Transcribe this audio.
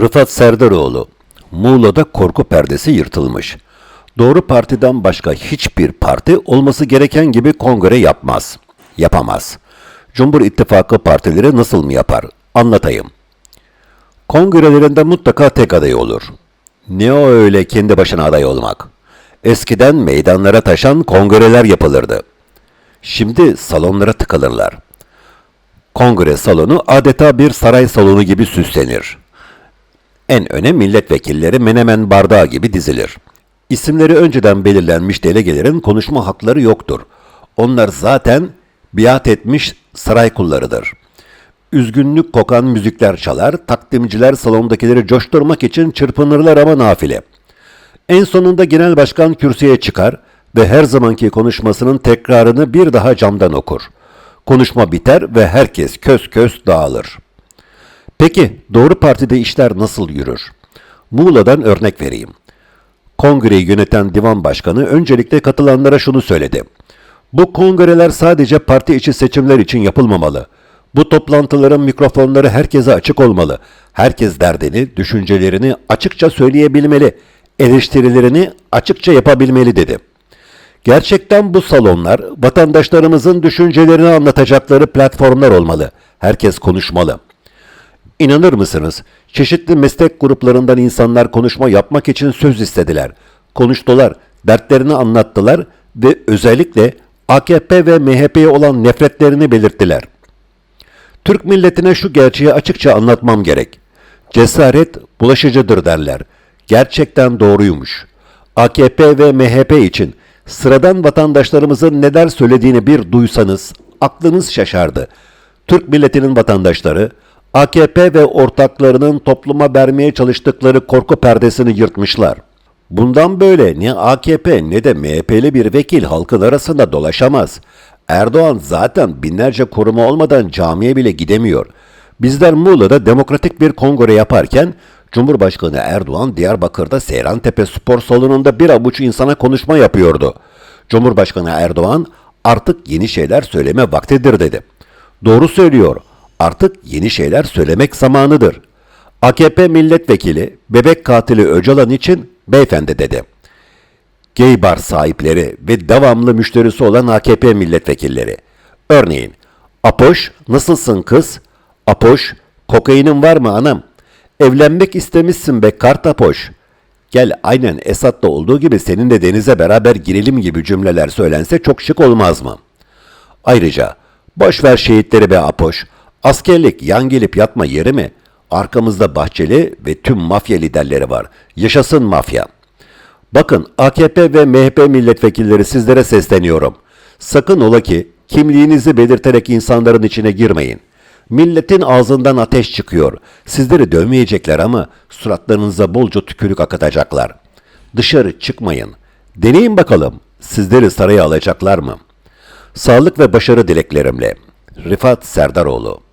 Rıfat Serdaroğlu, Muğla'da korku perdesi yırtılmış. Doğru Parti'den başka hiçbir parti olması gereken gibi kongre yapmaz. Yapamaz. Cumhur İttifakı partileri nasıl mı yapar? Anlatayım. Kongrelerinde mutlaka tek aday olur. Ne o öyle kendi başına aday olmak? Eskiden meydanlara taşan kongreler yapılırdı. Şimdi salonlara tıkılırlar. Kongre salonu adeta bir saray salonu gibi süslenir. En öne milletvekilleri menemen bardağı gibi dizilir. İsimleri önceden belirlenmiş delegelerin konuşma hakları yoktur. Onlar zaten biat etmiş saray kullarıdır. Üzgünlük kokan müzikler çalar, takdimciler salondakileri coşturmak için çırpınırlar ama nafile. En sonunda genel başkan kürsüye çıkar ve her zamanki konuşmasının tekrarını bir daha camdan okur. Konuşma biter ve herkes kös kös dağılır. Peki doğru partide işler nasıl yürür? Muğla'dan örnek vereyim. Kongreyi yöneten divan başkanı öncelikle katılanlara şunu söyledi. Bu kongreler sadece parti içi seçimler için yapılmamalı. Bu toplantıların mikrofonları herkese açık olmalı. Herkes derdini, düşüncelerini açıkça söyleyebilmeli, eleştirilerini açıkça yapabilmeli dedi. Gerçekten bu salonlar vatandaşlarımızın düşüncelerini anlatacakları platformlar olmalı. Herkes konuşmalı. İnanır mısınız? Çeşitli meslek gruplarından insanlar konuşma yapmak için söz istediler. Konuştular, dertlerini anlattılar ve özellikle AKP ve MHP'ye olan nefretlerini belirttiler. Türk milletine şu gerçeği açıkça anlatmam gerek. Cesaret bulaşıcıdır derler. Gerçekten doğruymuş. AKP ve MHP için sıradan vatandaşlarımızın neler söylediğini bir duysanız aklınız şaşardı. Türk milletinin vatandaşları AKP ve ortaklarının topluma vermeye çalıştıkları korku perdesini yırtmışlar. Bundan böyle ne AKP ne de MHP'li bir vekil halkın arasında dolaşamaz. Erdoğan zaten binlerce koruma olmadan camiye bile gidemiyor. Bizler Muğla'da demokratik bir kongre yaparken Cumhurbaşkanı Erdoğan Diyarbakır'da Seyrantepe Spor Salonu'nda bir avuç insana konuşma yapıyordu. Cumhurbaşkanı Erdoğan artık yeni şeyler söyleme vaktidir dedi. Doğru söylüyor. Artık yeni şeyler söylemek zamanıdır. AKP milletvekili bebek katili Öcalan için beyefendi dedi. Gay bar sahipleri ve devamlı müşterisi olan AKP milletvekilleri. Örneğin, Apoş, nasılsın kız? Apoş, kokainin var mı anam? Evlenmek istemişsin be kart Apoş. Gel aynen Esat'ta olduğu gibi senin de denize beraber girelim gibi cümleler söylense çok şık olmaz mı? Ayrıca, boş ver şehitleri be Apoş. Askerlik yan gelip yatma yeri mi? Arkamızda Bahçeli ve tüm mafya liderleri var. Yaşasın mafya. Bakın AKP ve MHP milletvekilleri sizlere sesleniyorum. Sakın ola ki kimliğinizi belirterek insanların içine girmeyin. Milletin ağzından ateş çıkıyor. Sizleri dövmeyecekler ama suratlarınıza bolca tükürük akıtacaklar. Dışarı çıkmayın. Deneyin bakalım sizleri saraya alacaklar mı? Sağlık ve başarı dileklerimle. Rifat Serdaroğlu